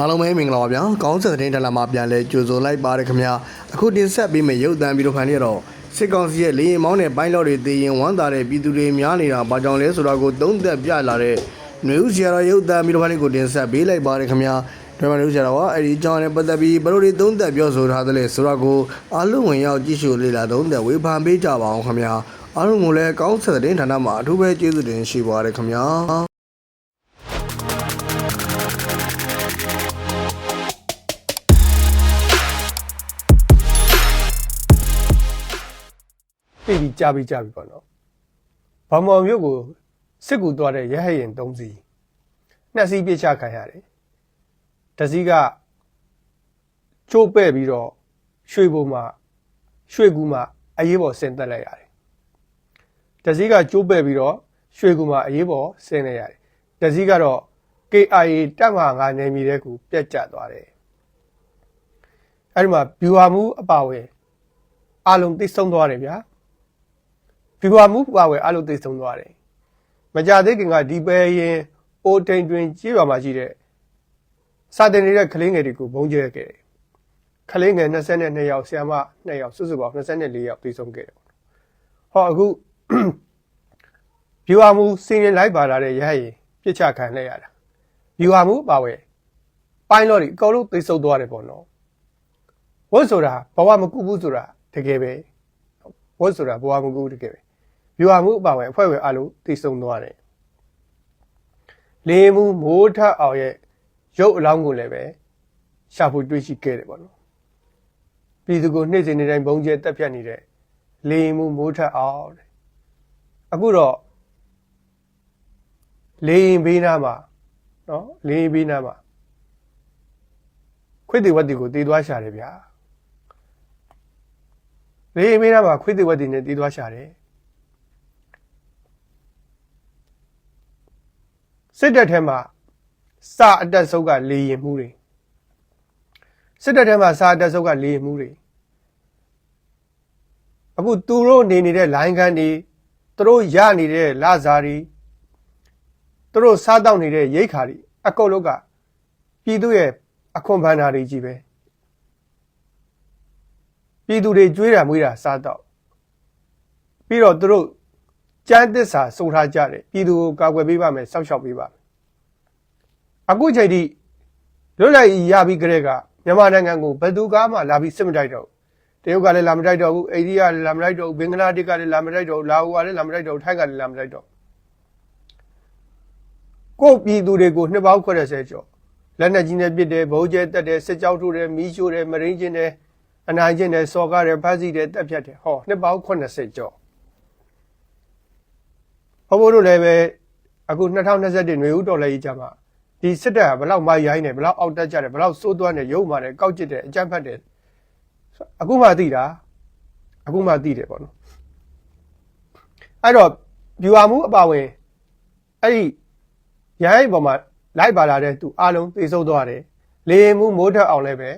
အားလုံးပဲမင်္ဂလာပါဗျာကောင်းဆက်သတင်းတက်လာမှာပြန်လဲကြိုဆိုလိုက်ပါရခင်ဗျာအခုတင်ဆက်ပေးမယ့်ရုပ်သံဗီဒီယိုဖိုင်လေးတော့စစ်ကောင်စီရဲ့လေရင်မောင်းတဲ့ပိုင်းလောက်တွေတည်ရင်ဝမ်းသာတဲ့ပြည်သူတွေများနေတာဘာကြောင့်လဲဆိုတာကိုသုံးသပ်ပြလာတဲ့နှွေဦးဆရာတော်ရုပ်သံဗီဒီယိုဖိုင်လေးကိုတင်ဆက်ပေးလိုက်ပါရခင်ဗျာဒီမှာနှွေဦးဆရာတော်ကအဲ့ဒီအကြောင်းနဲ့ပတ်သက်ပြီးဘယ်လိုတွေသုံးသပ်ပြောဆိုထားသလဲဆိုတာကိုအားလုံးဝင်ရောက်ကြည့်ရှုလေ့လာသုံးသပ်ဝေဖန်ပေးကြပါအောင်ခင်ဗျာအားလုံးကိုလည်းကောင်းဆက်သတင်းဌာနမှာအထူးပဲကျေးဇူးတင်ရှိပါရခင်ဗျာ ပြီးကြားပြီးကြားပြီးပေါ့နော်။ဘောင်မောင်မြို့ကိုစစ်ကူသွားတဲ့ရဟတ်ရင်၃စီးနှစ်စီးပြစ်ချခံရတယ်။တစ်စီးကချိုးပဲ့ပြီးတော့ရွှေဘုံမှာရွှေကူမှာအရေးပေါ်ဆင်သက်လိုက်ရတယ်။တစ်စီးကချိုးပဲ့ပြီးတော့ရွှေကူမှာအရေးပေါ်ဆင်လိုက်ရတယ်။တစ်စီးကတော့ KIA တပ်မဟာ9နယ်မြေတဲ့ကူပြတ်ကျသွားတယ်။အဲဒီမှာဗျူဟာမှုအပါဝင်အလုံးသိဆုံးသွားတယ်ဗျာ။ ဒီကွာမှုပါဝယ်အလုပ်သိဆုံးသွားတယ်။မကြသေးခင်ကဒီပဲရင်အိုတိန်တွင်ကြေးရွာမှာရှိတဲ့စာတင်နေတဲ့ကလေးငယ်တွေကိုဘုံကျဲခဲ့တယ်။ကလေးငယ်22ယောက်ဆရာမ2ယောက်စုစုပေါင်း24ယောက်သိဆုံးခဲ့တယ်ပေါ့။ဟောအခုဗျူဟာမှုစင်ရင်လိုက်ပါလာတဲ့ရဟရင်ပြစ်ချခံလိုက်ရတာ။ဗျူဟာမှုပါဝယ်ပိုင်းလော့ဒီအကုန်လုံးသိဆုံးသွားတယ်ပေါ့နော်။ဝတ်ဆိုတာဘဝမကူဘူးဆိုတာတကယ်ပဲ။ဝတ်ဆိုတာဘဝမကူတကယ်ပဲ ဗျူဟာမှုအပါဝင်အဖွဲ့ဝင်အလုံးတည်ဆုံသွားတယ်လေမှုမိုးထအောင်ရဲ့ရုပ်အလောင်းကိုလည်းပဲရှာဖွေတွေ့ရှိခဲ့တယ်ပေါ့နော်ပြည်သူကိုနှိမ့်စင်နေတိုင်းဘုံကျဲတက်ဖြတ်နေတဲ့လေမှုမိုးထအောင်တဲ့အခုတော့လေရင်ဘေးနားမှာနော်လေရင်ဘေးနားမှာခွေးတီဝတ်တီကိုတည်သွားရှာတယ်ဗျာလေအမေးနာမှာခွေးသေးဝက်တွေနဲ့တီးသွားရှာတယ် စစ်တပ်ထဲမှာစာအတက်ဆုပ်ကလေရင်မှုတွေစစ်တပ်ထဲမှာစာအတက်ဆုပ်ကလေရင်မှုတွေအခုသူတို့နေနေတဲ့လိုင်းခန်းတွေသူတို့ရနေတဲ့လစာတွေသူတို့စားတောက်နေတဲ့ရိတ်ခါတွေအကုန်လုံးကပြည်သူရဲ့အခွန်ဘဏ္ဍာတွေကြီးပဲပြည်သူတွေကြွေးတာမွေးတာစားတော့ပြီးတော့သူတို့ ကြမ်းသစ္စာစုံထားကြတယ်ပြည်သူကိုကာကွယ်ပေးပါမယ်စောက်ရှောက်ပေးပါမယ်အခုချိန်ထိလွတ်လပ်ရေးရပြီးကြတဲ့ကမြန်မာနိုင်ငံကိုဘယ်သူကမှလာပြီးစစ်မတိုက်တော့ဘူးတရုတ်ကလည်းလာမတိုက်တော့ဘူးအိန္ဒိယလည်းလာမတိုက်တော့ဘူးဘင်္ဂလားဒေ့ရှ်ကလည်းလာမတိုက်တော့ဘူးလာအိုကလည်းလာမတိုက်တော့ဘူးထိုင်းကလည်းလာမတိုက်တော့ဘူးကိုယ့်ပြည်သူတွေကိုနှစ်ပေါင်းခွဲတဲ့ဆဲကျော်လက်နက်ကြီးနဲ့ပစ်တယ်ဗုံးကျဲတက်တယ်စစ်ကြောင်းထိုးတယ်မီးရှို့တယ်မရင်းကျင်းတယ်အနိုင်ကျင့်တယ်စော်ကားတယ်ဖမ်းဆီးတယ်တက်ဖြတ်တယ်ဟောနှစ်ပေါင်း80ကျော် ဘဘိုးတို့လည်းပဲအခု2021နွေဦးတော်လည်းကြီးကြမှာဒီစစ်တပ်ကဘလောက်မရိုင်းတယ်ဘလောက်အောက်တက်ကြတယ်ဘလောက်စိုးသွမ်းတယ်ရုပ်မာတယ်ကောက်ကျစ်တယ်အကြမ်းဖက်တယ်အခုမှသိတာအခုမှသိတယ်ပေါ့နော်အဲ့တော့ viewer မှုအပါဝင်အဲ့ဒီရိုင်းပေါ်မှာလိုက်ပါလာတဲ့သူအားလုံးသိဆုံးသွားတယ်လေရင်မှုမိုးထက်အောင်လည်းပဲ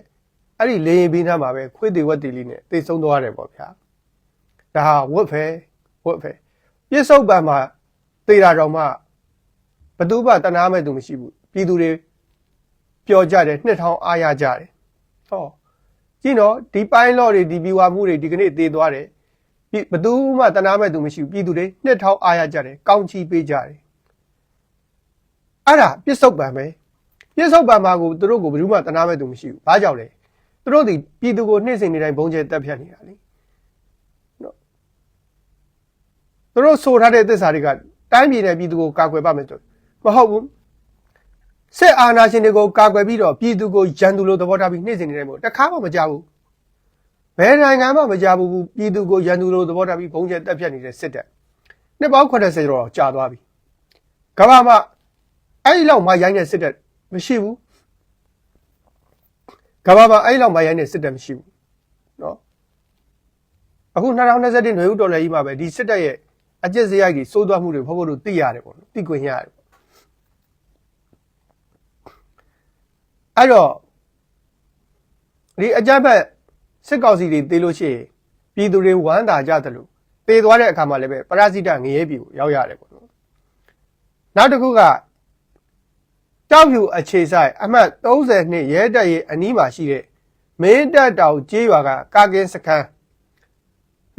အဲ့ဒီလေရင်ဘီးနားမှာပဲခွေးတေဝက်တီလေးနဲ့တိတ်ဆုံးသွားတယ်ပေါ့ဗျာဒါဟာဝတ်ဖဲဝတ်ဖဲပြစ္ဆုတ်ပံမှာ တေတာတော်မှဘသူမှတနာမဲ့သူမရှိဘူးပြည်သူတွေပျော်ကြတယ်နှစ်ထောင်အားရကြတယ်ဟောကြည့်နော်ဒီပိုင်းလော့တွေဒီဘီဝါမှုတွေဒီကနေ့တေသွားတယ်ဘသူမှတနာမဲ့သူမရှိဘူးပြည်သူတွေနှစ်ထောင်အားရကြတယ်ကောင်းချီးပေးကြတယ်အဲ့ဒါပြစ္ဆုတ်ပံပဲပြစ္ဆုတ်ပံမှာကိုသူတို့ကိုဘယ်သူမှတနာမဲ့သူမရှိဘူးဘာကြောင့်လဲသူတို့ဒီပြည်သူကိုနှိမ့်စင်နေတိုင်းဘုံကျဲတက်ဖြတ်နေတာလေနော်သူတို့ဆိုထားတဲ့သစ္စာတွေက တိုင်းပြည်နဲ့ပြည်သူကိုကာကွယ်ပါမယ်ဆိုမဟုတ်ဘူးစစ်အာဏာရှင်တွေကိုကာကွယ်ပြီးတော့ပြည်သူကိုရန်သူလိုသဘောထားပြီးနှိမ့်စင်နေတယ်မို့တခါမှမကြဘူးဘယ်နိုင်ငံမှမကြဘူးပြည်သူကိုရန်သူလိုသဘောထားပြီးဘုံကျက်တက်ပြတ်နေတဲ့စစ်တပ်နှစ်ပေါင်း80တော့ကြာသွားပြီကမ္ဘာမှာအဲ့ဒီလောက်မှရိုင်းတဲ့စစ်တပ်မရှိဘူးကမ္ဘာမှာအဲ့ဒီလောက်မှရိုင်းတဲ့စစ်တပ်မရှိဘူးနော်အခု2021ຫນွေဥတော်လည်းကြီးမှာပဲဒီစစ်တပ်ရဲ့ အကျင့်စရိုက်တွေစိုးသွားမှုတွေဖို့ဖို့တို့သိရတယ်ပေါ့နော်သိခွင့်ရတယ်ပေါ့အဲ့တော့ဒီအကြမ်းဖက်စစ်ကောင်စီတွေတေးလို့ရှိရင်ပြည်သူတွေဝမ်းသာကြတယ်လို့တေးသွားတဲ့အခါမှာလည်းပဲပရစိတငရဲပြည်ကိုရောက်ရတယ်ပေါ့နော်နောက်တစ်ခုကတောက်ဖြူအခြေဆိုင်အမှတ်30နှစ်ရဲတပ်ရဲ့အနီးမှာရှိတဲ့မင်းတပ်တောင်ကျေးရွာကကာကင်းစခန်း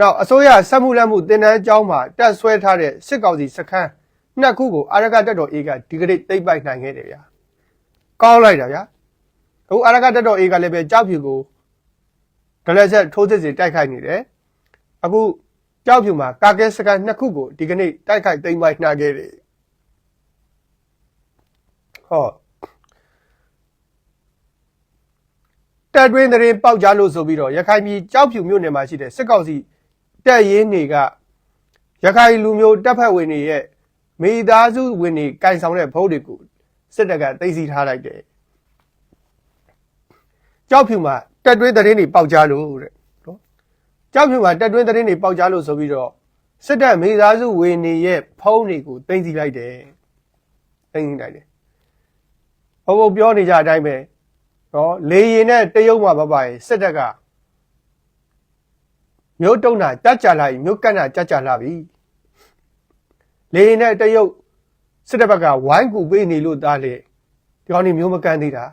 နောက်အစိုးရစက်မှုလက်မှုတင်နန်းကျောင်းမှာတက်ဆွဲထားတဲ့စစ်ကောင်စီစခန်းနှစ်ခုကိုအာရကတက်တော်အေးကဒီကနေ့သိပ်ပိုက်နိုင်ခဲ့တယ်ဗျာကောင်းလိုက်တာဗျာအခုအာရကတက်တော်အေးကလည်းပဲကြောက်ဖြူကိုဒလက်ဆက်ထိုးစစ်စီတိုက်ခိုက်နေတယ်အခုကြောက်ဖြူမှာကာကင်းစခန်းနှစ်ခုကိုဒီကနေ့တိုက်ခိုက်သိမ်းပိုက်နိုင်ခဲ့တယ်ဟောတက်တွင်းသတင်းပေါက်ကြားလို့ဆိုပြီးတော့ရခိုင်ပြည်ကြောက်ဖြူမြို့နယ်မှာရှိတဲ့စစ်ကောင်စီ တပ်ရင်းတွေကရခိုင်လူမျိုးတပ်ဖက်ဝင်တွေရဲ့မိသားစုဝင်တွေကင်ဆောင်တဲ့ဘုတ်တွေကိုစစ်တပ်ကသိမ်းဆည်းထားလိုက်တယ်ကြောက်ဖြူမှာတက်တွင်းသတင်းတွေပေါက်ကြားလို့တဲ့နော်ကြောက်ဖြူမှာတက်တွင်းသတင်းတွေပေါက်ကြားလို့ဆိုပြီးတော့စစ်တပ်မိသားစုဝင်တွေရဲ့ဖုန်းတွေကိုသိမ်းဆည်းလိုက်တယ်သိမ်းဆည်းလိုက်တယ်ဘုံဘုံပြောနေကြအတိုင်းပဲနော်လေရင်နဲ့တရုတ်မှာပပရင်စစ်တပ်က မြို့တုံးတာကြကြလာပြီမြို့ကန့်တာကြကြလာပြီလေရင်နဲ့တရုတ်စစ်တပ်ဘက်ကဝိုင်းကူပေးနေလို့သားလေဒီကောင်นี่မြို့မကန့်သေးတာ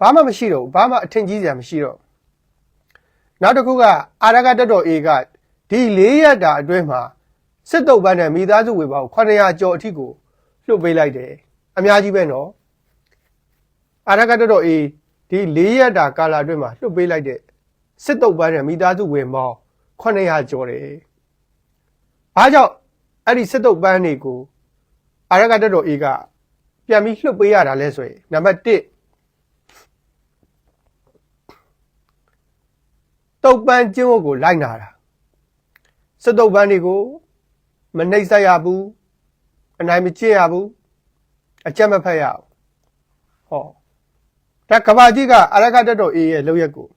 ဘာမှမရှိတော့ဘူးဘာမှအထင်ကြီးစရာမရှိတော့နောက်တစ်ခုကအာရကတက်တော်အေကဒီ၄ရက်တာအတွင်းမှာစစ်တုပ်ပန်းနဲ့မိသားစုဝေပေါင်း900ကျော်အထိကိုလွှတ်ပေးလိုက်တယ်အများကြီးပဲနော်အာရကတတော်အေးဒီ၄ရက်တာကာလအတွင်းမှာလွှတ်ပေးလိုက်တဲ့စစ်တုပ်ပန်းနဲ့မိသားစုဝင်မောင်း 900ကျော်တယ်။ဘာကြောင့်အဲ့ဒီစစ်တုပ်ပန်းတွေကိုအာရကတတော်အေးကပြန်ပြီးလွှတ်ပေးရတာလဲဆိုရင်နံပါတ်1တုပ်ပန်းကျင်းဝတ်ကိုလိုက်နာတာစစ်တုပ်ပန်းတွေကိုမနှိမ့်ဆက်ရဘူးအနိုင်မကျင့်ရဘူးအကြက်မဖက်ရဘူးဟောဒါကဘာကြီးကအရကတက်တော်အေးရဲ့လောက်ရက်ကို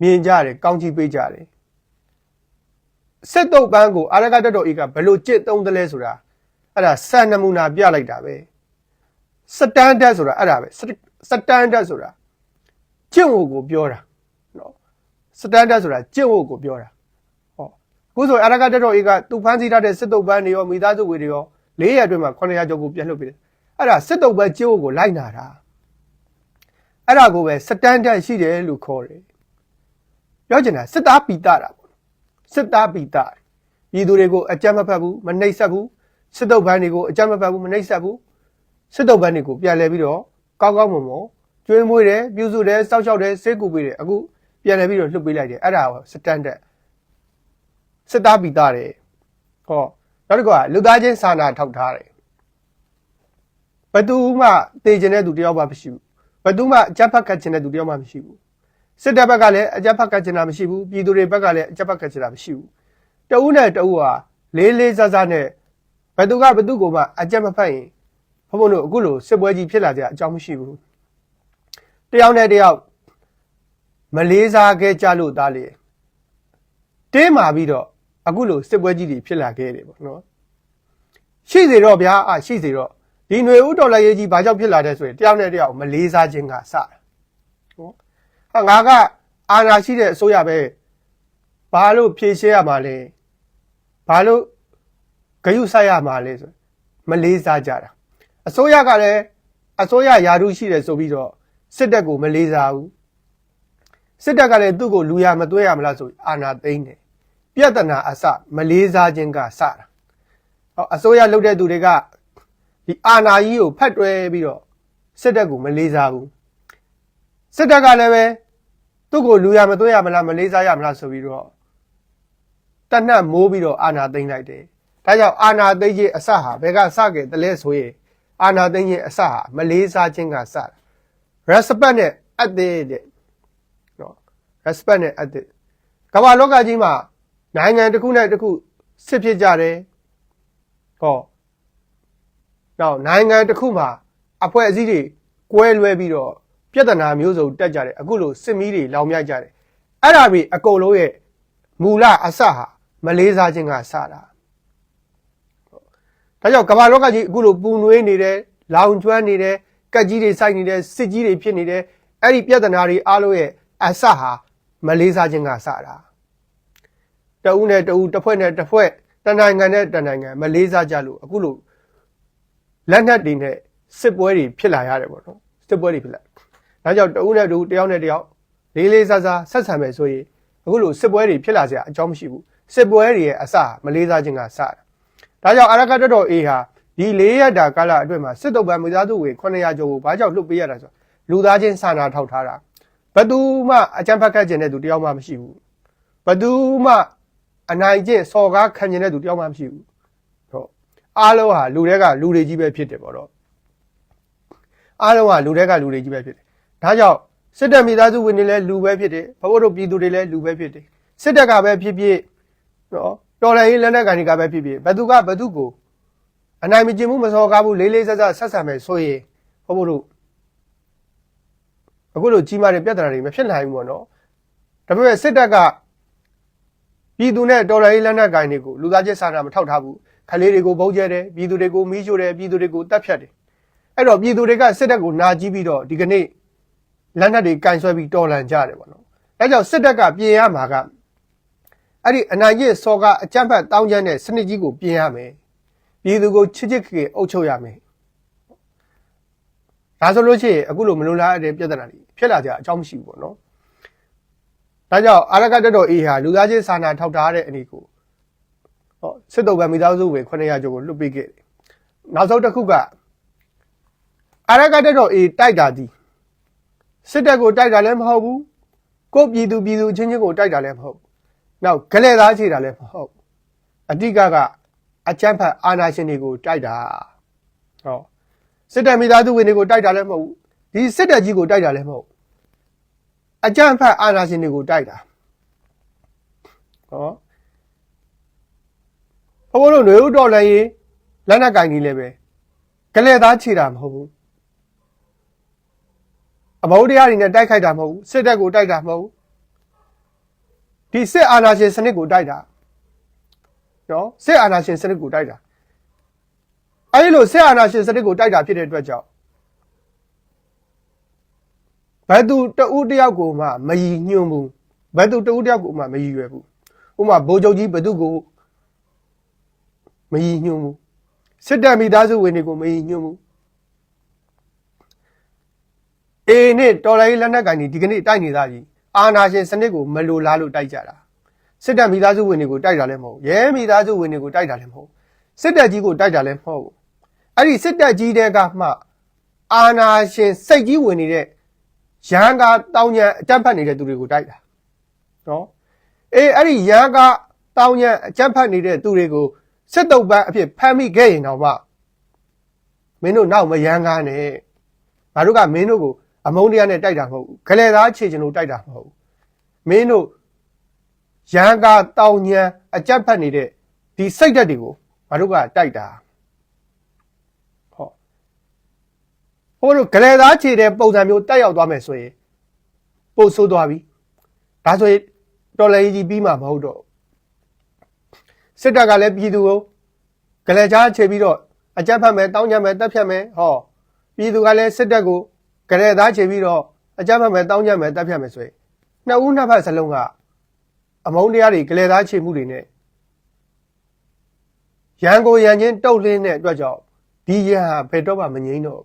မြင်ကြတယ်ကောင်းချီးပေးကြတယ်စစ်တုပ်ပန်းကိုအရကတက်တော်အေးကဘယ်လိုကြစ်သုံးတယ်လဲဆိုတာအဲ့ဒါစံနမူနာပြလိုက်တာပဲစတန်ဒတ်ဆိုတာအဲ့ဒါပဲစတန်ဒတ်ဆိုတာကျင့်ဝတ်ကိုပြောတာနော်စတန်ဒတ်ဆိုတာကျင့်ဝတ်ကိုပြောတာဟောအခုဆိုအရကတက်တော်အေးကသူဖမ်းဆီးထားတဲ့စစ်တုပ်ပန်းတွေရောမိသားစုဝင်တွေရော၄ရက်အတွင်းမှာ900ကျော်ကိုပြန်လွှတ်ပေးတယ်အဲ့ဒါစစ်တုပ်ပန်းကျင့်ဝတ်ကိုလိုက်နာတာအဲ့ဒါကိုပဲစတန်ဒတ်ရှိတယ်လို့ခေါ်တယ် ပြောချင်တာစစ်သားပီတာတာပေါ့စစ်သားပီတာပြည်သူတွေကိုအကြမ်းမဖက်ဘူးမနှိပ်စက်ဘူးစစ်တုပ်ဘန်းတွေကိုအကြမ်းမဖက်ဘူးမနှိပ်စက်ဘူးစစ်တုပ်ဘန်းတွေကိုပြန်လဲပြီးတော့ကောင်းကောင်းမွန်မွန်ကျွေးမွေးတယ်ပြုစုတယ်စောက်ရှောက်တယ်စိတ်ကူပေးတယ်အခုပြန်လဲပြီးတော့လှုပ်ပေးလိုက်တယ်အဲ့ဒါကိုစတန်ဒတ်စစ်သားပီတာတယ်ဟောနောက်တစ်ခုကလူသားချင်းစာနာထောက်ထားတယ်ဘယ်သူမှတည်ကျင်တဲ့သူတယောက်မှမရှိဘူးဘယ်သူမှအကြက်ဖက်ကတ်ချင်တဲ့သူတယောက်မှမရှိဘူး စစ်တပ်ဘက်ကလည်းအကြက်ဖက်ကတ်ချင်တာမရှိဘူးပြည်သူတွေဘက်ကလည်းအကြက်ဖက်ကတ်ချင်တာမရှိဘူးတဦးနဲ့တဦးဟာလေးလေးဆဆနဲ့ဘယ်သူကဘယ်သူကိုမှအကြက်မဖက်ရင်ဘုံဘုံတို့အခုလိုစစ်ပွဲကြီးဖြစ်လာကြအကြောင်းမရှိဘူးတယောက်နဲ့တယောက်မလေးစားခဲ့ကြလို့သားလေတင်းမာပြီးတော့အခုလိုစစ်ပွဲကြီးတွေဖြစ်လာခဲ့တယ်ပေါ့နော်ရှိစေတော့ဗျာအရှိစေတော့ဒီຫນွေဥတော်လည်းရေးကြီးဘာကြောင့်ဖြစ်လာတဲ့ဆိုရင်တယောက်နဲ့တယောက်မလေးစားခြင်းကစတာဟုတ် ဟာငါကအာဏာရှိတဲ့အစိုးရပဲဘာလို့ဖြေရှင်းရမှာလဲဘာလို့ဂယုဆိုင်ရမှာလဲဆိုမလေးစားကြတာအစိုးရကလည်းအစိုးရယာရုရှိတယ်ဆိုပြီးတော့စစ်တပ်ကိုမလေးစားဘူးစစ်တပ်ကလည်းသူ့ကိုလူရမသွဲရမလားဆိုအာဏာသိမ်းတယ်ပြဿနာအစမလေးစားခြင်းကစတာဟောအစိုးရလုပ်တဲ့သူတွေကဒီအာနာကြီးကိုဖတ်တွဲပြီးတော့စစ်တပ်ကိုမလေးစားဘူးစစ်တပ်ကလည်းပဲ သူ့ကိုလူရမသွေးရမလားမလေးစားရမလားဆိုပြီးတော့တနတ်မိုးပြီးတော့အာနာသိမ့်လိုက်တယ်ဒါကြောင့်အာနာသိမ့်ခြင်းအစဟာဘယ်ကစခဲ့တယ်လဲဆိုရင်အာနာသိမ့်ခြင်းအစဟာမလေးစားခြင်းကစတာ respect နဲ့အပ်တဲ့တဲ့နော် respect နဲ့အပ်တဲ့ကမ္ဘာလောကကြီးမှာနိုင်ငံတစ်ခုနဲ့တစ်ခုစစ်ဖြစ်ကြတယ်ဟောနောက်နိုင်ငံတစ်ခုမှာအဖွဲ့အစည်းတွေကွဲလွဲပြီးတော့ ပြဿနာမျိုးစုံတက်ကြတယ်အခုလိုစစ်မီးတွေလောင်မြိုက်ကြတယ်အဲ့ဒါတွေအကုန်လုံးရဲ့မူလအစဟာမလေးစားခြင်းကစတာဒါကြောင့်ကမ္ဘာလောကကြီးအခုလိုပူနွေးနေတယ်လောင်ကျွမ်းနေတယ်ကက်ကြီးတွေစိုက်နေတယ်စစ်ကြီးတွေဖြစ်နေတယ်အဲ့ဒီပြဿနာတွေအားလုံးရဲ့အစဟာမလေးစားခြင်းကစတာတဦးနဲ့တဦးတစ်ဖွဲ့နဲ့တစ်ဖွဲ့တနိုင်ငံနဲ့တနိုင်ငံမလေးစားကြလို့အခုလိုလက်နက်တွေနဲ့စစ်ပွဲတွေဖြစ်လာရတယ်ပေါ့နော်စစ်ပွဲတွေဖြစ်လာ ဒါကြောင့်တဦးနဲ့တဦးတယောက်နဲ့တယောက်လေးလေးစားစားဆက်ဆံမယ်ဆိုရင်အခုလိုစစ်ပွဲတွေဖြစ်လာစရာအကြောင်းမရှိဘူးစစ်ပွဲတွေရဲ့အစမလေးစားခြင်းကစတာဒါကြောင့်အာရကတတော်အေးဟာဒီ၄ရက်တာကာလအတွင်းမှာစစ်တုပ်ပံမိသားစုဝင်900ကျော်ကိုဘာကြောင့်လွတ်ပေးရတာဆိုလူသားချင်းစာနာထောက်ထားတာဘယ်သူမှအကြမ်းဖက်ခတ်ခြင်းတဲ့သူတယောက်မှမရှိဘူးဘယ်သူမှအနိုင်ကျင့်စော်ကားခံခြင်းတဲ့သူတယောက်မှမရှိဘူးဟုတ်အားလုံးဟာလူတွေကလူတွေကြီးပဲဖြစ်တယ်ပေါ့တော့အားလုံးကလူတွေကလူတွေကြီးပဲဖြစ်တယ်။ ဒါကြောင့်စစ်တပ်မိသားစုဝင်တွေလည်းလူပဲဖြစ်တယ်။ဘဘတို့ပြည်သူတွေလည်းလူပဲဖြစ်တယ်။စစ်တပ်ကပဲဖြစ်ဖြစ်နော်တော်လည်းရေးလက်နက်ကန်တွေကပဲဖြစ်ဖြစ်ဘသူကဘသူကိုအနိုင်မကျင်မှုမစော်ကားဘူးလေးလေးဆက်ဆက်ဆက်ဆံမယ်ဆိုရင်ဘဘတို့အခုလိုကြီးမားတဲ့ပြဿနာတွေမဖြစ်နိုင်ဘူးပေါ့နော်။ဒါပေမဲ့စစ်တပ်ကပြည်သူနဲ့တော်လည်းရေးလက်နက်ကန်တွေကိုလူသားချင်းစာနာမထောက်ထားဘူး။ခလေးတွေကိုဘုံကျဲတယ်ပြည်သူတွေကိုမီးရှို့တယ်ပြည်သူတွေကိုတပ်ဖြတ်တယ်အဲ့တော့ပြည်သူတွေကစစ်တပ်ကိုနာကြည့်ပြီးတော့ဒီကနေ့ လက်နက်တွေကင်ဆွဲပြီးတော်လန်ကြတယ်ပေါ့နော်။အဲကြောင့်စစ်တပ်ကပြင်ရမှာကအဲ့ဒီအနိုင်ကျင့်စော်ကအကြမ်းဖက်တောင်းကျမ်းတဲ့စနစ်ကြီးကိုပြင်ရမယ်။ပြည်သူကိုချစ်ချစ်ခင်ခင်အုပ်ချုပ်ရမယ်။ဒါဆိုလို့ရှိရင်အခုလိုမလုံလားတဲ့ပြဿနာတွေဖြစ်လာကြအကြောင်းမရှိဘူးပေါ့နော်။ဒါကြောင့်အာရကတတော်အေးဟာလူသားချင်းစာနာထောက်ထားတဲ့အနေကိုဟောစစ်တုပ်ပံမိသားစုဝင်900ကျော်ကိုလွတ်ပေးခဲ့တယ်။နောက်ဆုံးတစ်ခုကအာရကတက်တော်အေးတိုက်တာဒီ စစ်တပ်ကိုတိုက်တာလည်းမဟုတ်ဘူးကိုယ့်ပြည်သူပြည်သူချင်းချင်းကိုတိုက်တာလည်းမဟုတ်ဘူးနောက်ဂလဲသားချေတာလည်းမဟုတ်ဘူးအတိကကအကြမ်းဖက်အာဏာရှင်တွေကိုတိုက်တာဟောစစ်တပ်မိသားစုဝင်တွေကိုတိုက်တာလည်းမဟုတ်ဘူးဒီစစ်တပ်ကြီးကိုတိုက်တာလည်းမဟုတ်ဘူးအကြမ်းဖက်အာဏာရှင်တွေကိုတိုက်တာဟောဘဘတို့ຫນွေဥတော်လည်းရေးလက်နက်ကင်ကြီးလည်းပဲဂလဲသားချေတာမဟုတ်ဘူးအ မဟုတ်တရားတွေနဲ့တိုက်ခိုက်တာမဟုတ်ဘူးစစ်တပ်ကိုတိုက်တာမဟုတ်ဘူးဒီစစ်အာဏာရှင်စနစ်ကိုတိုက်တာနော်စစ်အာဏာရှင်စနစ်ကိုတိုက်တာအဲဒီလိုစစ်အာဏာရှင်စနစ်ကိုတိုက်တာဖြစ်တဲ့အတွက်ကြောင့်ဘယ်သူတဦးတယောက်ကိုမှမယီညွန့်ဘူးဘယ်သူတဦးတယောက်ကိုမှမယီရွယ်ဘူးဥပမာဗိုလ်ချုပ်ကြီးဘယ်သူကိုမယီညွန့်ဘူးစစ်တပ်မိသားစုဝင်တွေကိုမယီညွန့်ဘူး အေနဲ့တော်လိုင်းလက်နက်ကင်ကြီးဒီကနေ့တိုက်နေသားကြီးအာနာရှင်စနစ်ကိုမလိုလားလို့တိုက်ကြတာစစ်တပ်မိသားစုဝင်တွေကိုတိုက်တာလည်းမဟုတ်ရဲမိသားစုဝင်တွေကိုတိုက်တာလည်းမဟုတ်စစ်တပ်ကြီးကိုတိုက်တာလည်းမဟုတ်အဲ့ဒီစစ်တပ်ကြီးတဲ့ကမှ အာနာရှင်စိတ်ကြီးဝင်နေတဲ့ရန်ကာတောင်းညံအကြမ်းဖက်နေတဲ့သူတွေကိုတိုက်တာနော်အေးအဲ့ဒီရန်ကာတောင်းညံအကြမ်းဖက်နေတဲ့သူတွေကိုစစ်တုပ်ပန်းအဖြစ်ဖမ်းမိခဲ့ရင်တော့မှမင်းတို့နောက်မရန်ကားနဲ့ငါတို့ကမင်းတို့ကို အမုန်းတရားနဲ့တိုက်တာမဟုတ်ဘူးဂလဲသားခြေချင်လို့တိုက်တာမဟုတ်ဘူးမင်းတို့ရန်ကာတောင်ညံအကြက်ဖက်နေတဲ့ဒီစိတ်ဓာတ်တွေကိုငါတို့ကတိုက်တာဟောဟိုလိုဂလဲသားခြေတဲ့ပုံစံမျိုးတက်ရောက်သွားမယ်ဆိုရင်ပို့ဆိုးသွားပြီဒါဆိုရင်တော်လည်းကြီးပြီးမှမဟုတ်တော့စစ်တပ်ကလည်းပြည်သူကိုဂလဲကြားခြေပြီးတော့အကြက်ဖက်မယ်တောင်းညံမယ်တက်ဖြတ်မယ်ဟောပြည်သူကလည်းစစ်တပ်ကို ကြရဲသားချေပြီးတော့အကြမ်းဖက်မယ်တောင်းကြမယ်တပ်ဖြတ်မယ်ဆိုရင်နှစ်ဦးနှစ်ဖက်စလုံးကအမုန်းတရားတွေကြရဲသားချေမှုတွေနဲ့ရန်ကိုရန်ချင်းတုတ်လင်းတဲ့အတွက်ကြောင့်ဒီရန်ဟာဘယ်တော့မှမငြိမ်းတော့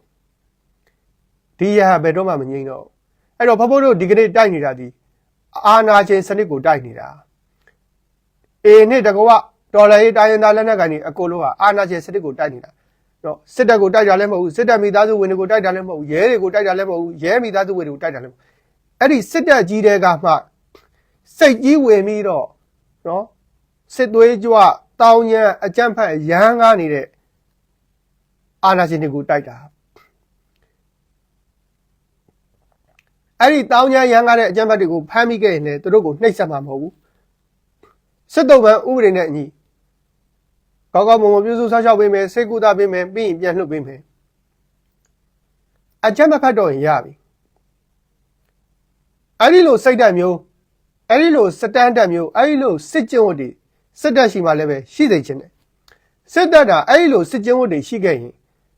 ဒီရန်ဟာဘယ်တော့မှမငြိမ်းတော့အဲ့တော့ဖဖို့တို့ဒီကနေ့တိုက်နေတာဒီအာနာချင်းစနစ်ကိုတိုက်နေတာအေနဲ့တကွတော်လည်းတိုင်းရင်းသားလက်နက်ကန်တွေအကုန်လုံးဟာအာနာချင်းစနစ်ကိုတိုက်နေတာ တော့စစ်တပ်ကိုတိုက်တာလည်းမဟုတ်ဘူးစစ်တပ်မိသားစုဝင်တွေကိုတိုက်တာလည်းမဟုတ်ဘူးရဲတွေကိုတိုက်တာလည်းမဟုတ်ဘူးရဲမိသားစုဝင်တွေကိုတိုက်တာလည်းမဟုတ်ဘူးအဲ့ဒီစစ်တပ်ကြီးတဲ့ကမှစိတ်ကြီးဝင်ပြီးတော့နော်စစ်သွေးကြွတောင်းညံအကြမ်းဖက်ရမ်းကားနေတဲ့အာဏာရှင်တွေကိုတိုက်တာအဲ့ဒီတောင်းညံရမ်းကားတဲ့အကြမ်းဖက်တွေကိုဖမ်းမိခဲ့ရင်လည်းသူတို့ကိုနှိပ်စက်မှာမဟုတ်ဘူးစစ်တုပ်ပန်းဥပဒေနဲ့အညီ ကောင်းကောင်းမွန်မွန်ပြုစုဆောက်ရှောက်ပေးမယ်စိတ်ကူတာပေးမယ်ပြီးရင်ပြန်လှုပ်ပေးမယ်အကြမ်းမဖတ်တော့ရင်ရပြီအဲ့ဒီလိုစိတ်ဓာတ်မျိုးအဲ့ဒီလိုစတန်ဒတ်မျိုးအဲ့ဒီလိုစစ်ကျင့်ဝတ်တွေစစ်တပ်ရှိမှလည်းပဲရှိသိချင်းတယ်စစ်တပ်ကအဲ့ဒီလိုစစ်ကျင့်ဝတ်တွေရှိခဲ့ရင်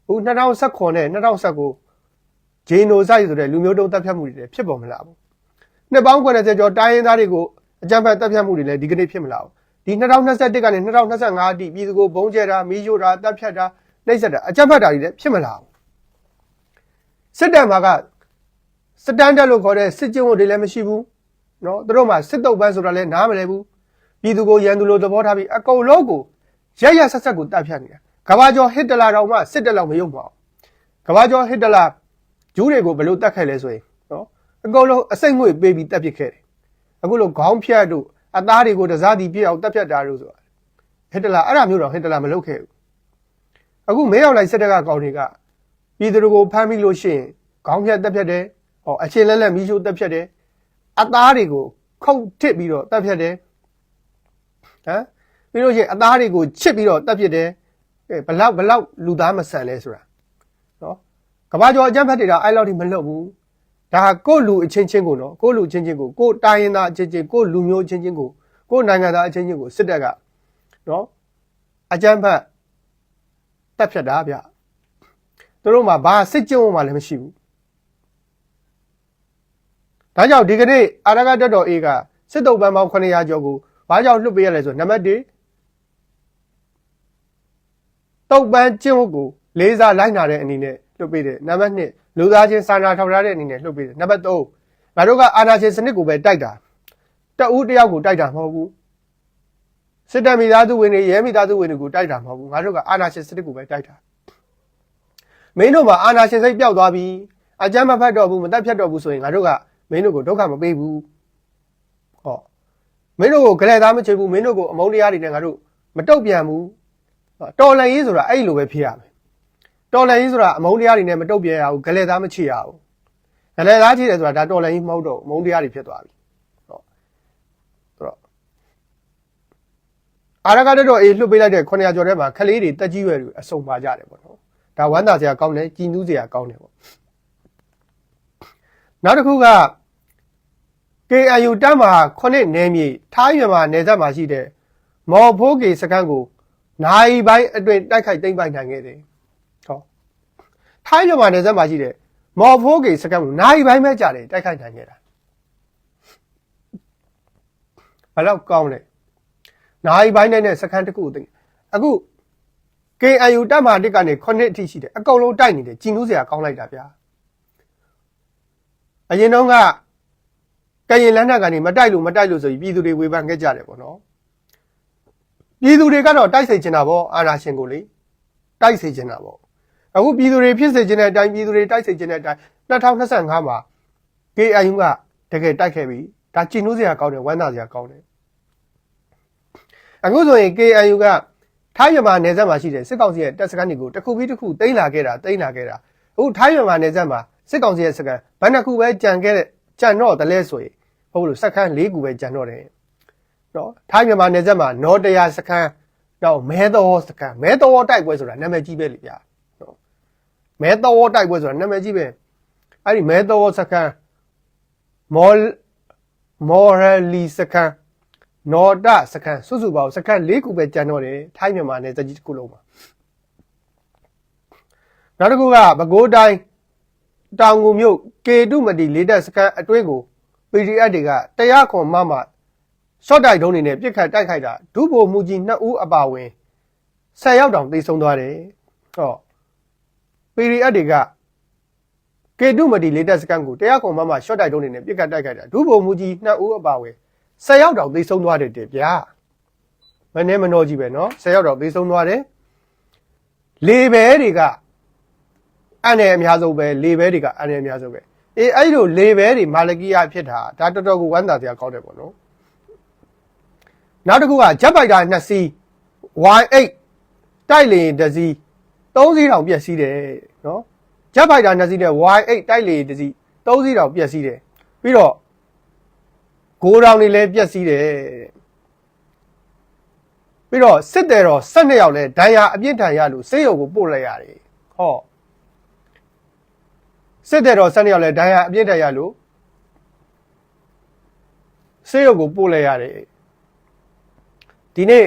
ဟို2019နဲ့2019ဂျေနိုဆိုက်ဆိုတဲ့လူမျိုးတုံးတပ်ဖြတ်မှုတွေလည်းဖြစ်ပေါ်မလာဘူးနှစ်ပေါင်း90ကျော်တိုင်းရင်းသားတွေကိုအကြမ်းဖက်တပ်ဖြတ်မှုတွေလည်းဒီကနေ့ဖြစ်မလာဘူး ဒီ2021ကနေ2025အထိပြည်သူကိုဘုံကျဲတာမီးရှို့တာတပ်ဖြတ်တာနှိပ်စက်တာအကြမ်းဖက်တာတွေလည်းဖြစ်မလာဘူးစစ်တပ်မှာကစတန်ဒတ်လို့ခေါ်တဲ့စစ်ကျုံတွေလည်းမရှိဘူးနော်သူတို့မှာစစ်တုပ်ပန်းဆိုတာလည်းနားမလဲဘူးပြည်သူကိုရန်သူလိုသဘောထားပြီးအကုန်လုံးကိုရရဆက်ဆက်ကိုတပ်ဖြတ်နေတာကဘာကျော်ဟစ်တလာတော်မှစစ်တပ်လောက်မယုံပါဘူးကဘာကျော်ဟစ်တလာဂျူးတွေကိုဘယ်လိုတတ်ခဲ့လဲဆိုရင်နော်အကုန်လုံးအစိတ်ငွေပေးပြီးတပ်ပစ်ခဲ့တယ်အခုလိုခေါင်းဖြတ်တို့ အသားတွေကိုတစားတီပြည့်အောင်တပ်ဖြတ်တာတို့ဆိုတာဟစ်တလာအဲ့ဒါမျိုးတော့ဟစ်တလာမလုပ်ခဲ့ဘူးအခုမဲရောက်လိုက်စစ်တပ်ကကောင်းတွေကပြည်သူတွေကိုဖမ်းပြီးလို့ရှိရင်ခေါင်းဖြတ်တပ်ဖြတ်တယ်ဟောအချင်းလက်လက်မီးရှို့တပ်ဖြတ်တယ်အသားတွေကိုခုတ်ထစ်ပြီးတော့တပ်ဖြတ်တယ်ဟမ်ပြီးလို့ရှိရင်အသားတွေကိုချစ်ပြီးတော့တပ်ဖြတ်တယ်အဲဘလောက်ဘလောက်လူသားမဆန်လဲဆိုတာနော်ကဘာကျော်အကြမ်းဖက်တွေတော့အဲ့လောက်ထိမလွတ်ဘူး ဒါဟာကိုယ့်လူအချင်းချင်းကိုနော်ကိုယ့်လူအချင်းချင်းကိုကိုယ့်တိုင်းရင်းသားအချင်းချင်းကိုယ့်လူမျိုးအချင်းချင်းကိုကိုယ့်နိုင်ငံသားအချင်းချင်းကိုစစ်တပ်ကနော်အကြမ်းဖက်တပ်ဖြတ်တာဗျသူတို့မှာဘာစစ်ကြုံမှလည်းမရှိဘူးဒါကြောင့်ဒီကနေ့အာရကတက်တော် A ကစစ်တုပ်ပန်းပေါင်း900ကျော်ကိုဘာကြောင့်လွတ်ပေးရလဲဆိုနံပါတ်1တုပ်ပန်းကျင့်ဝတ်ကိုလေးစားလိုက်နာတဲ့အနေနဲ့လွတ်ပေးတယ်နံပါတ်2 လူသားချင်းစာနာထောက်ထားတဲ့အနေနဲ့လွတ်ပေးတယ်နံပါတ်3ငါတို့ကအာဏာရှင်စနစ်ကိုပဲတိုက်တာတအူးတယောက်ကိုတိုက်တာမဟုတ်ဘူးစစ်တပ်မိသားစုဝင်တွေရဲမိသားစုဝင်တွေကိုတိုက်တာမဟုတ်ဘူးငါတို့ကအာဏာရှင်စနစ်ကိုပဲတိုက်တာမင်းတို့မှာအာဏာရှင်စိတ်ပျောက်သွားပြီအကြမ်းမဖက်တော့ဘူးမတက်ဖြတ်တော့ဘူးဆိုရင်ငါတို့ကမင်းတို့ကိုဒုက္ခမပေးဘူးဟောမင်းတို့ကိုကြလဲသားမချေဘူးမင်းတို့ကိုအမုန်းတရားတွေနဲ့ငါတို့မတုတ်ပြန်ဘူးတော်လန်ရေးဆိုတာအဲ့လိုပဲဖြစ်ရမယ် တော်လန်ရေးဆိုတာအမုန်းတရားတွေနဲ့မတုတ်ပြန်ရဘူးကြလဲသားမချေရဘူးကြလဲသားချေတယ်ဆိုတာဒါတော်လန်ရေးမဟုတ်တော့အမုန်းတရားတွေဖြစ်သွားပြီဟောဆိုတော့အာရကတတော်အေးလွတ်ပေးလိုက်တဲ့900ကျော်ထဲမှာခလေးတွေတက်ကြီးရွယ်တွေအစုံပါကြတယ်ပေါ့နော်ဒါဝမ်းသာစရာကောင်းတယ်ကြည်နူးစရာကောင်းတယ်ပေါ့နောက်တစ်ခုက KIU တမ်းမှာခုနှစ်နယ်မြေထားရွံမှာနယ်စပ်မှာရှိတဲ့မော်ဖိုးကေစခန်းကိုနိုင်ပိုင်းအတွင်တိုက်ခိုက်သိမ်းပိုက်နိုင်ခဲ့တယ်။ဟော ထားရွံမှာနယ်စပ်မှာရှိတဲ့မော်ဖိုးကေစခန်းကိုနိုင်ပိုင်းပဲကြာတယ်တိုက်ခိုက်နိုင်ခဲ့တာ။ဘယ်တော့ကောင်းလဲ။နိုင်ပိုင်းနဲ့စခန်းတစ်ခုသိမ်းအခု KIU တမ်းမှာတစ်ကနေခုနှစ်အထိရှိတယ်အကုန်လုံးတိုက်နေတယ်ကြည်နူးစရာကောင်းလိုက်တာဗျာ။အရင်တော့ကကရင်လန်းထက်ကနေမတိုက်လို့မတိုက်လို့ဆိုပြီးပြည်သူတွေဝေဖန်ခဲ့ကြတယ်ပေါ့နော်ပြည်သူတွေကတော့တိုက်စိတ်ချင်တာပေါ့အာဏာရှင်ကိုလေတိုက်စိတ်ချင်တာပေါ့ အခုပြည်သူတွေဖြစ်စေချင်တဲ့အတိုင်းပြည်သူတွေတိုက်စိတ်ချင်တဲ့အတိုင်း2025မှာ KIU ကတကယ်တိုက်ခဲ့ပြီဒါကျင်လို့စရာကောင်းတယ်ဝမ်းသာစရာကောင်းတယ်အခုဆိုရင် KIU ကထိုင်းမြန်မာနယ်စပ်မှာရှိတဲ့စစ်ကောင်စီရဲ့တပ်စခန်းတွေကိုတစ်ခုပြီးတစ်ခုတိမ့်လာခဲ့တာတိမ့်လာခဲ့တာအခုထိုင်းမြန်မာနယ်စပ်မှာစစ်ကောင်စီရဲ့စခန်းဘယ်နှခုပဲကြံခဲ့တဲ့ကြံတော့တလဲဆိုရင်ဟုတ်လို့စခန်း၄ခုပဲကြံတော့တယ်နော်ထိုင်းမြန်မာနယ်စပ်မှာနော်တရာစခန်းတော့မဲတော်စခန်းမဲတော်တိုက်ပွဲဆိုတာနာမည်ကြီးပဲလေဗျာနော် မဲတော်တိုက်ပွဲဆိုတာနာမည်ကြီးပဲအဲ့ဒီမဲတော်စခန်းမော်မော်ရလီစခန်းနော်ဒစခန်းစုစုပေါင်းစခန်း၄ခုပဲကြံတော့တယ်ထိုင်းမြန်မာနယ်စပ်ကြီးတစ်ခုလုံးမှာနောက်တစ်ခုကပဲခူးတိုင်းတောင်ငူမြို့ကေတုမတီလေးတက်စကန်အတွင်းကို PDF တွေကတရားခွန်မမရှော့တိုက်တုံးနေနဲ့ပြစ်ခတ်တိုက်ခိုက်တာဒုဗိုလ်မှူးကြီး2ဦးအပါဝင်10ယောက်တောင်သေဆုံးသွားတယ်ဟော PDF တွေကကေတုမတီလေးတက်စကန်ကိုတရားခွန်မမရှော့တိုက်တုံးနေနဲ့ပြစ်ခတ်တိုက်ခိုက်တာဒုဗိုလ်မှူးကြီး2ဦးအပါဝင်10ယောက်တောင်သေဆုံးသွားတယ်တဲ့ဗျာမနေမနှောကြီးပဲเนาะ10ယောက်တောင်သေဆုံးသွားတယ်လေဘဲတွေကအန်နယ်အများဆုံးပဲလေဘဲတွေကအန်နယ်အများဆုံးပဲအေးအဲ့လိုလေဘဲတွေမာလကီယာဖြစ်တာဒါတော်တော်ကိုဝမ်းသာစရာကောင်းတယ်ပေါ့နော်နောက်တစ်ခုကဂျက်ပိုက်တာ2စီး Y8 တိုက်လေတစ်စီး 3စီးတောင်ပြက်စီးတယ်နော်ဂျက်ပိုက်တာ2စီးနဲ့ Y8 တိုက်လေတစ်စီး3စီးတောင်ပြက်စီးတယ်ပြီးတော့ဂိုးတောင်တွေလည်းပြက်စီးတယ်ပြီးတော့စစ်တယ်တော့12ယောက်လဲဒဏ်ရာအပြစ်ဒဏ်ရလို့စေရုံကိုပို့လိုက်ရတယ်ဟောစစ်တဲ့တော့ဆက်နေရောက်လဲဒဏ်ရာအပြည့်တက်ရလို့ဆေးရုံကိုပို့လိုက်ရတယ်ဒီနေ့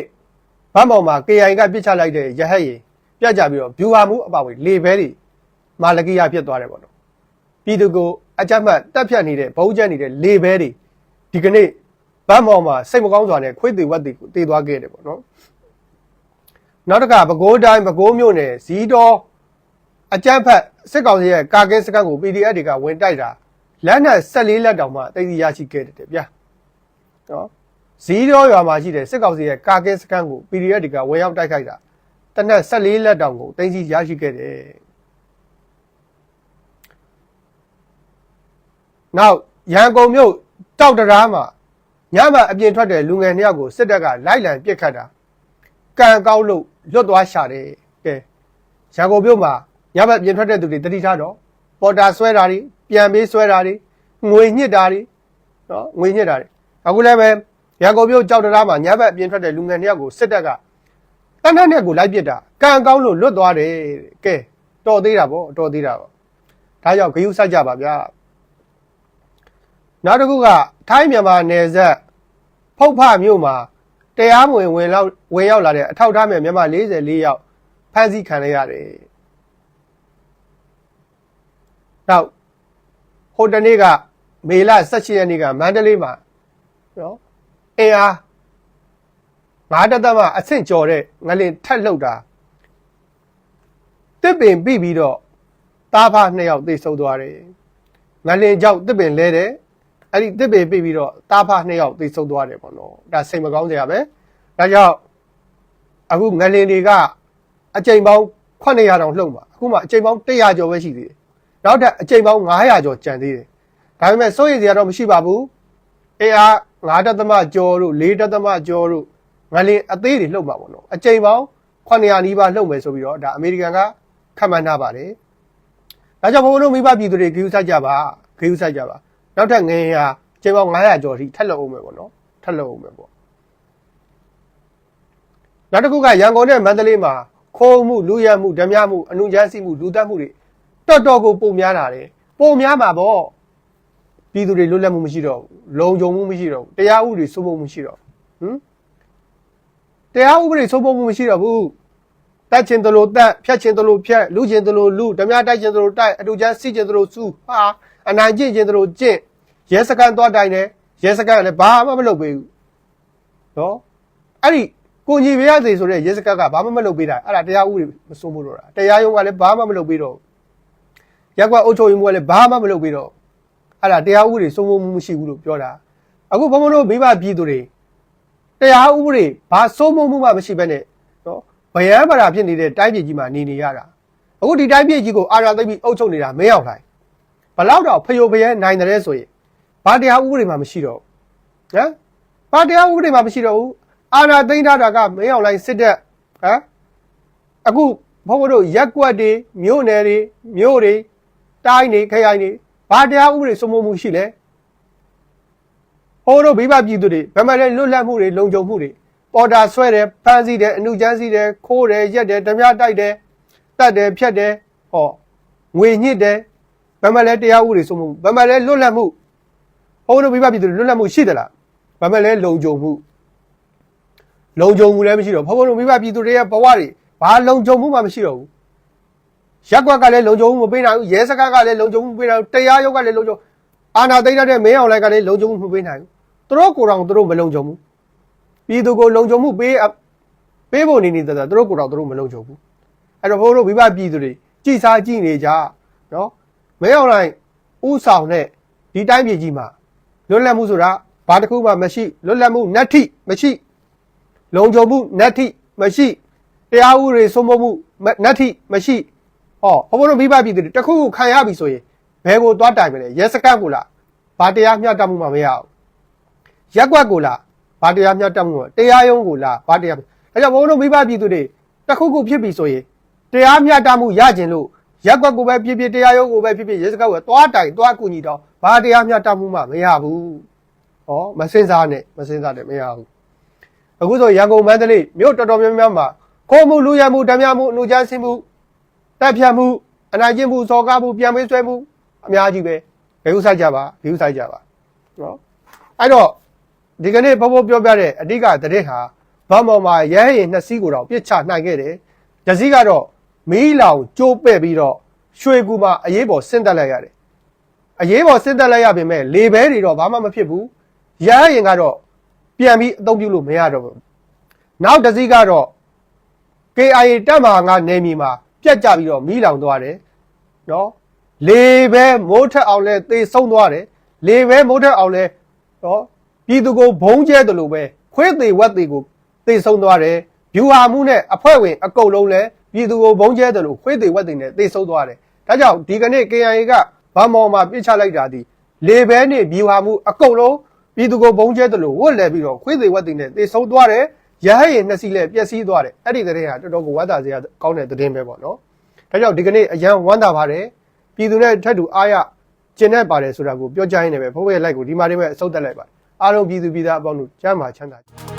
ဗတ်မောင်မှာ KI ကပြစ်ချလိုက်တဲ့ရဟတ်ရင် ပြတ်ကြပြီးတော့ဗျူဟာမှုအပါဝင်လေဘဲတွေမာလကီယာဖြစ်သွားတယ်ပေါ့နော်ပြည်သူကိုအကြမ်းဖက်တက်ဖြတ်နေတဲ့ဘုံကျက်နေတဲ့လေဘဲတွေဒီကနေ့ဗတ်မောင်မှာစိတ်မကောင်းစွာနဲ့ခွေးသေးဝက်တွေကိုတေးသွားခဲ့တယ်ပေါ့နော်နောက်တစ်ခါပဲခူးတိုင်းပဲခူးမြို့နယ်ဇီးတော်အကြမ်းဖက်စစ်ကောင်စီရဲ့ကာကင်းစကန်ကို PDF တွေကဝင်တိုက်တာလက်နဲ့14လက်တောင်မှတိတ်တိရရှိခဲ့တယ်ဗျာနော်ဇီးရောရွာမှာရှိတဲ့စစ်ကောင်စီရဲ့ကာကင်းစကန်ကို PDF တွေကဝင်ရောက်တိုက်ခိုက်တာ တနက်14လက်တောင်ကိုတိတ်စီရရှိခဲ့တယ်နောက်ရန်ကုန်မြို့တောက်တရာမှာညမှာအပြင်ထွက်တဲ့လူငယ်နှစ်ယောက်ကိုစစ်တပ်ကလိုက်လံပစ်ခတ်တာကံကောက်လို့လွတ်သွားရှာတယ်ကဲရန်ကုန်မြို့မှာညဘက်ပြင်ထွက်တဲ့သူတွေတတိထားတော့ပေါ်တာဆွဲတာတွေပြန်ပေးဆွဲတာတွေငွေညှစ်တာတွေနော်ငွေညှစ်တာတွေအခုလည်းပဲရန်ကုန်မြို့ကြောက်တရားမှာညဘက်ပြင်ထွက်တဲ့လူငယ်နှစ်ယောက်ကိုစစ်တပ်က တန်းတန်းနဲ့ကိုလိုက်ပစ်တာကံကောင်းလို့လွတ်သွားတယ်ကဲတော်သေးတာပေါ့တော်သေးတာပေါ့ဒါကြောင့်ဂယုစိုက်ကြပါဗျာနောက်တစ်ခုကထိုင်းမြန်မာနယ်စပ်ဖုတ်ဖမြို့မှာတရားမဝင်ဝင်လောက်ဝင်ရောက်လာတဲ့အထောက်အထားမဲ့မြန်မာ44ယောက်ဖမ်းဆီးခံရရတယ်နောက်ဟိုတနေ့ကမေလ16ရက်နေ့ကမန္တလေးမှာနော်အင်အား ငါးတက်သက်မှအဆင့်ကျော်တဲ့ငလင်ထက်လှုပ်တာတစ်ပင်ပြီပြီးတော့တားဖားနှစ်ယောက်သိဆုံးသွားတယ်ငလင်ကြောက်တစ်ပင်လဲတယ်အဲ့ဒီတစ်ပင်ပြီပြီးတော့တားဖားနှစ်ယောက်သိဆုံးသွားတယ်ပေါ့နော်ဒါစိတ်မကောင်းစရာပဲဒါကြောင့်အခုငလင်တွေကအကြိမ်ပေါင်း900တောင်လှုပ်မှာအခုမှအကြိမ်ပေါင်း100ကျော်ပဲရှိသေးတယ်နောက်ထပ်အကြိမ်ပေါင်း900ကျော်ကျန်သေးတယ်ဒါပေမဲ့စိုးရိမ်စရာတော့မရှိပါဘူးအေးအား9တက်သမကျော်တို့4တက်သမကျော်တို့ ငလင်အသေးတွေလှုပ်မှာပေါ့နော်အကြိမ်ပေါင်း900နီးပါးလှုပ်မယ်ဆိုပြီးတော့ဒါအမေရိကန်ကခန့်မှန်းထားပါတယ်ဒါကြောင့်ဘုန်းဘုန်းတို့မိဘပြည်သူတွေဂရုစိုက်ကြပါဂရုစိုက်ကြပါနောက်ထပ်ငရင်ဟာအကြိမ်ပေါင်း900ကျော်ထိထက်လှုပ်အောင်မယ်ပေါ့နော်ထက်လှုပ်အောင်မယ်ပေါ့နောက်တစ်ခုကရန်ကုန်နဲ့မန္တလေးမှာခိုးမှုလူရမှုဓမြမှုအနုချမ်းစီမှုလူတက်မှုတွေတော်တော်ကိုပုံများတာတယ်ပုံများမှာပေါ့ပြည်သူတွေလွတ်လပ်မှုမရှိတော့ဘူးလုံခြုံမှုမရှိတော့ဘူးတရားဥပဒေစိုးမိုးမှုမရှိတော့ဘူးဟမ် တရားဥပဒေစိုးမိုးမှုမရှိတော့ဘူးတက်ချင်တယ်လို့တက်ဖြတ်ချင်တယ်လို့ဖြတ်လူချင်တယ်လို့လူဓမြတိုက်ချင်တယ်လို့တိုက်အတူချမ်းစီချင်တယ်လို့စူးဟာအနိုင်ကျင့်ချင်တယ်လို့ကျင့်ရဲစကန်သွားတိုင်တယ်ရဲစကန်ကလည်းဘာမှမလုပ်ပေးဘူးနော်အဲ့ဒီကိုကြီးပြရသေးဆိုတဲ့ရဲစကကဘာမှမလုပ်ပေးတာအဲ့ဒါတရားဥပဒေမစိုးမိုးတော့တာတရားရုံးကလည်းဘာမှမလုပ်ပေးတော့ရက်ကွက်အုပ်ချုပ်ရေးမှူးကလည်းဘာမှမလုပ်ပေးတော့အဲ့ဒါတရားဥပဒေစိုးမိုးမှုမရှိဘူးလို့ပြောတာအခုဘုံဘုံတို့မိဘပြည်သူတွေ တရားဥပဒေဘာစိုးမိုးမှုမှမရှိဘဲနဲ့နော်ဗယံပရာဖြစ်နေတဲ့တိုင်းပြည်ကြီးမှာနေနေရတာအခုဒီတိုင်းပြည်ကြီးကိုအာရသိပ်ပြီးအုပ်ချုပ်နေတာမင်းအောင်လိုက်ဘလောက်တော့ဖယိုဖယဲနိုင်တယ်ဆိုရင်ဘာတရားဥပဒေမှမရှိတော့ဟမ်ဘာတရားဥပဒေမှမရှိတော့ဘူးအာဏာသိမ်းထားတာကမင်းအောင်လိုင်းစစ်တပ်ဟမ်အခုဘုန်းဘုန်းတို့ရက်ကွက်တွေမြို့နယ်တွေမြို့တွေတိုင်းတွေခရိုင်တွေဘာတရားဥပဒေစိုးမိုးမှုရှိလဲ ဘုန်းဘုန်းတို့မိဘပြည်သူတွေဗမာလည်းလွတ်လပ်မှုတွေလုံခြုံမှုတွေပေါ်တာဆွဲတယ်ဖမ်းဆီးတယ်အမှုချမ်းဆီးတယ်ခိုးတယ်ရက်တယ်ဓမြတိုက်တယ်တတ်တယ်ဖြတ်တယ်ဟောငွေညှစ်တယ်ဗမာလည်းတရားဥပဒေစိုးမိုးမှုဗမာလည်းလွတ်လပ်မှုဘုန်းဘုန်းတို့မိဘပြည်သူတွေလွတ်လပ်မှုရှိသလားဗမာလည်းလုံခြုံမှုလုံခြုံမှုလည်းမရှိတော့ဘုံဘုံတို့မိဘပြည်သူတွေရဲ့ဘဝတွေဘာလုံခြုံမှုမှမရှိတော့ဘူးရက်ကွက်ကလည်းလုံခြုံမှုမပေးနိုင်ဘူးရဲစခန်းကလည်းလုံခြုံမှုမပေးနိုင်ဘူးတရားရုံးကလည်းလုံခြုံအာဏာသိမ်းတဲ့မင်းအောင်လိုက်ကလည်းလုံခြုံမှုမပေးနိုင်ဘူး သူတို့ကိုယ်တော်သူတို့မလုံခြုံဘူးပြည်သူကိုလုံခြုံမှုပေးပေးဖို့နေနေတဲ့သူတို့ကိုယ်တော်သူတို့မလုံခြုံဘူးအဲ့တော့ဘုံတို့မိဘပြည်သူတွေကြည်စားကြည်နေကြနော်မင်းအောင်လိုက်ဥဆောင်တဲ့ဒီတိုင်းပြည်ကြီးမှာလွတ်လပ်မှုဆိုတာဘာတစ်ခုမှမရှိလွတ်လပ်မှုနတ်ထိမရှိလုံခြုံမှုနတ်ထိမရှိတရားဥပဒေစိုးမိုးမှုနတ်ထိမရှိဟောဘုန်းဘုန်းတို့မိဘပြည်သူတွေတစ်ခုခုခံရပြီဆိုရင်ဘယ်ကိုသွားတိုင်မလဲရဲစခန်းကိုလားဘာတရားမျှတမှုမှမရဘူး ရက်ကွက်ကိုလားဘာတရားမျှတမှုမှတရားရုံးကိုလားဘာတရားဒါကြောင့်ဘုန်းဘုန်းတို့မိဘပြည်သူတွေတစ်ခုခုဖြစ်ပြီဆိုရင်တရားမျှတမှုရခြင်းလို့ရက်ကွက်ကိုပဲဖြစ်ဖြစ်တရားရုံးကိုပဲဖြစ်ဖြစ်ရဲစခန်းကိုသွားတိုင်သွားကူညီတော့ဘာတရားမျှတမှုမှမရဘူးဟောမစင်စားနဲ့မစင်စားနဲ့မရဘူးအခုဆိုရန်ကုန်မန္တလေးမြို့တော်တော်များများမှာခိုးမှုလူရမှုဓမြမှုအနုချမ်းစင်မှုတပ်ဖြတ်မှုအနိုင်ကျင့်မှုစော်ကားမှုပြန်ပေးဆွဲမှုအများကြီးပဲဘယ်ဥဆိုင်ကြပါဘယ်ဥဆိုင်ကြပါနော်အဲ့တော့ ဒီကနေ့ဘဘပြောပြတဲ့အဓိကသတင်းဟာဗမော်မှာရဲရင်နှစ်စီးကိုတော့ပြစ်ချနိုင်ခဲ့တယ်တစည်းကတော့မီးလောင်ကျိုးပဲ့ပြီးတော့ရွှေကူမှာအရေးပေါ်ဆင်းသက်လိုက်ရတယ်အရေးပေါ်ဆင်းသက်လိုက်ရပေမဲ့လေဘဲတွေတော့ဘာမှမဖြစ်ဘူးရဲရင်ကတော့ပြန်ပြီးအသုံးပြုလို့မရတော့ဘူးနောက်တစ်စီးကတော့ KIA တပ်မဟာငါနေမီမှာပြတ်ကျပြီးတော့မီးလောင်သွားတယ်နော်လေပဲမိုးထက်အောင်လဲသေဆုံးသွားတယ်လေပဲမိုးထက်အောင်လဲနော် ပြည်သူကိုဘုံကျဲတယ်လို့ပဲခွေးသေးဝက်သေးကိုသေဆုံးသွားတယ်ဗျူဟာမှုနဲ့အဖွဲ့ဝင်အကုန်လုံးလဲပြည်သူကိုဘုံကျဲတယ်လို့ခွေးသေးဝက်သေးနဲ့သေဆုံးသွားတယ်ဒါကြောင့်ဒီကနေ့ KIA ကဗမော်မှာပြစ်ချလိုက်တာဒီလေပဲနဲ့ဗျူဟာမှုအကုန်လုံးပြည်သူကိုဘုံကျဲတယ်လို့ဝတ်လဲပြီးတော့ခွေးသေးဝက်သေးနဲ့သေဆုံးသွားတယ်ရဟရင်နှစ်စီလဲပျက်စီးသွားတယ်အဲ့ဒီတဲ့ဟာတော်တော်ကိုဝမ်းသာစရာကောင်းတဲ့သတင်းပဲပေါ့နော်ဒါကြောင့်ဒီကနေ့အရန်ဝမ်းသာပါတယ်ပြည်သူနဲ့ထက်တူအားရကျင့်တတ်ပါတယ်ဆိုတာကိုပြောကြားရင်းနဲ့ပဲဘုရားရဲ့ like ကိုဒီမှာတည်းပဲအဆုတ်တက်လိုက်ပါတယ် အားလုံးပြည်သူပြည်သားအပေါင်းတို့ကျမ်းမာချမ်းသာကြပါစေ